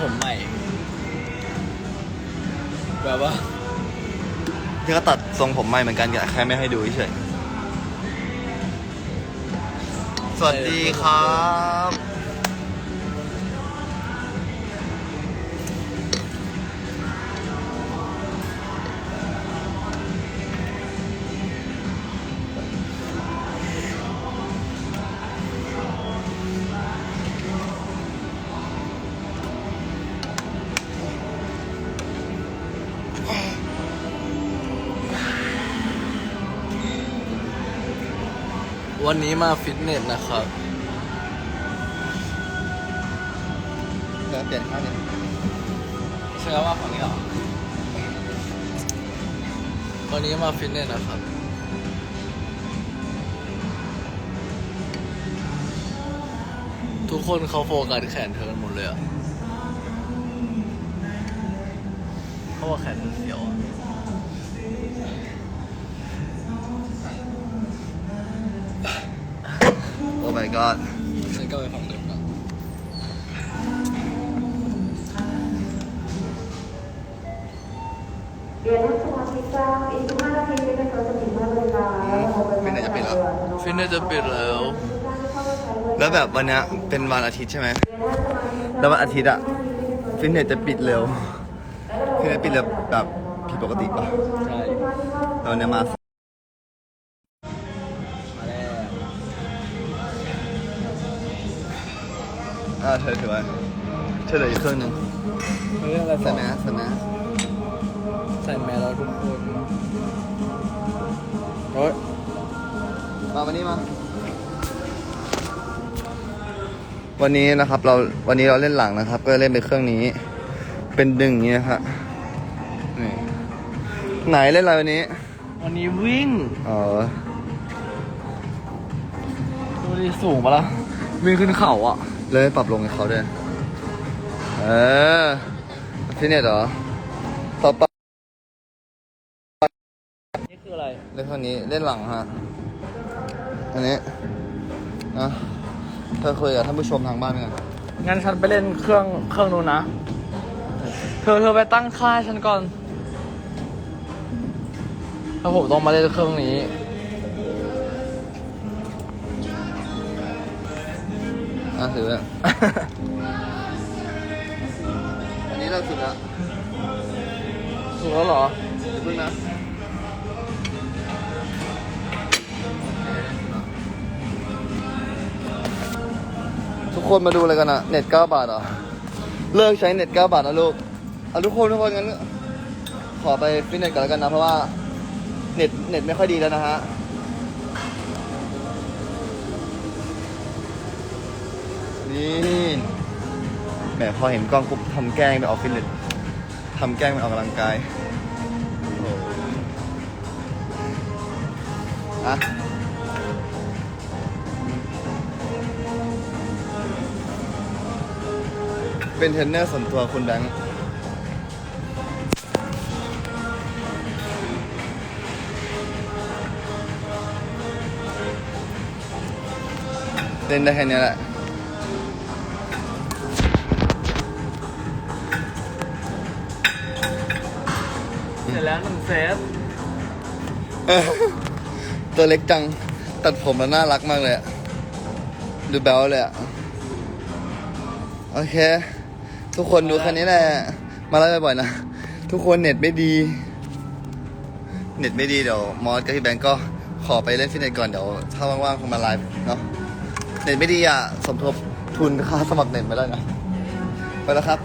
ผมใหม่ แบบว่า ที่ก็ตัดทรงผมใหม่เหมือนกันแค่ไม่ให้ดูเฉยสวัสดีครับ วันนี้มาฟิตเนสนะครับแล้วเปลี่ยนข้างนี้ใช่ว่าฝั่งนี้เหรอวันนี้มาฟิตเนสนะครับ ทุกคนเขาโฟกัสแขนเธอกันหมดเลยอะเพราะว่าแขนเธอเสียวอะ โอ้ my god ฉันก็ไปฝั่งเดิมนะเรียนนักสมาชิกเจ้าอีก15นาทีจะเป็นตัวสถิติมาบริการแล้วเราไปฟิตเนสจะปิดแล้ว ฟิตเนสจะปิดแล้ว แล้วแบบวันเนี้ยเป็นวันอาทิตย์ใช่ไหม แล้ววันอาทิตย์อะฟิตเนสจะปิดเร็ว ฟิตเนสปิดเร็วแบบผิดปกติป่ะใช่แล้ววันเนี้ยมา อ่าเธอถือไว้เธอเหลืออีกเครื่องหนึงเรื่องอะไรใส่แมสใส่แมสใส่แมสแล้วทุกคนโอ้ยมาวันนี้มา วันนี้นะครับเราวันนี้เราเล่นหลังนะครับ ก็เล่นเป็นเครื่องนี้ เป็นดึงอย่างนี้นะฮะนี่ไหนเล่นอะไรวันนี้วันนี้วิ่งอ๋อดูดิสูงปะล่ะวิ่งขึ้นเขาอะ เลยปรับลงให้เขาด้วย เออฟิตเนสเหรอ ต่อไปนี่คืออะไร เล่นเครื่องนี้ เล่นหลังฮะ อันนี้ นะ เธอคุยกับท่านผู้ชมทางบ้านกันงั้นฉันไปเล่นเครื่องเครื่องนู้นนะ เธอเธอไปตั้งค่าให้ฉันก่อน แล้วผมต้องมาเล่นเครื่องนี้ อะถือไว้อันนี้เราสุดละถูกแล้วเหรอเดี๋ยวพึ่งนะทุกคนมาดูอะไรกันอะเน็ต9บาทเหรอ เลิกใช้เน็ต9บาทนะลูกเอาทุกคนทุกคนงั้น ขอไปฟิตเนสก่อนแล้วกันนะ เพราะว่า เน็ตเน็ตไม่ค่อยดีแล้วนะฮะ นี่แหมพอเห็นกล้องปุ๊บทำแกล้งไปออกฟิตเนสทำแกล้งไปออกกำลังกายอะเป็นเทรนเนอร์ส่วนตัวคุณแบงค์เล่นได้แค่นี้แหละ เสร็จแล้วหนึ่งเซตเออตัวเล็กจัง ตัดผมแล้วน่ารักมากเลยอะดูแบ๊วเลยอะโอเค ทุกคนดูค่นี้แหละ มาไลฟ์บ่อยๆนะ ทุกคนเน็ตไม่ดี เน็ตไม่ดีเดี๋ยว มอสกับพี่แบงก์ก็ขอไปเล่นฟิตเนสก่อนเดี๋ยว ถ้าว่างๆคงมาไลฟ์เนาะ เน็ตไม่ดีอะ สมทบทุนค่าสมัครเน็ตไม่ได้นะ ไปแล้วครับ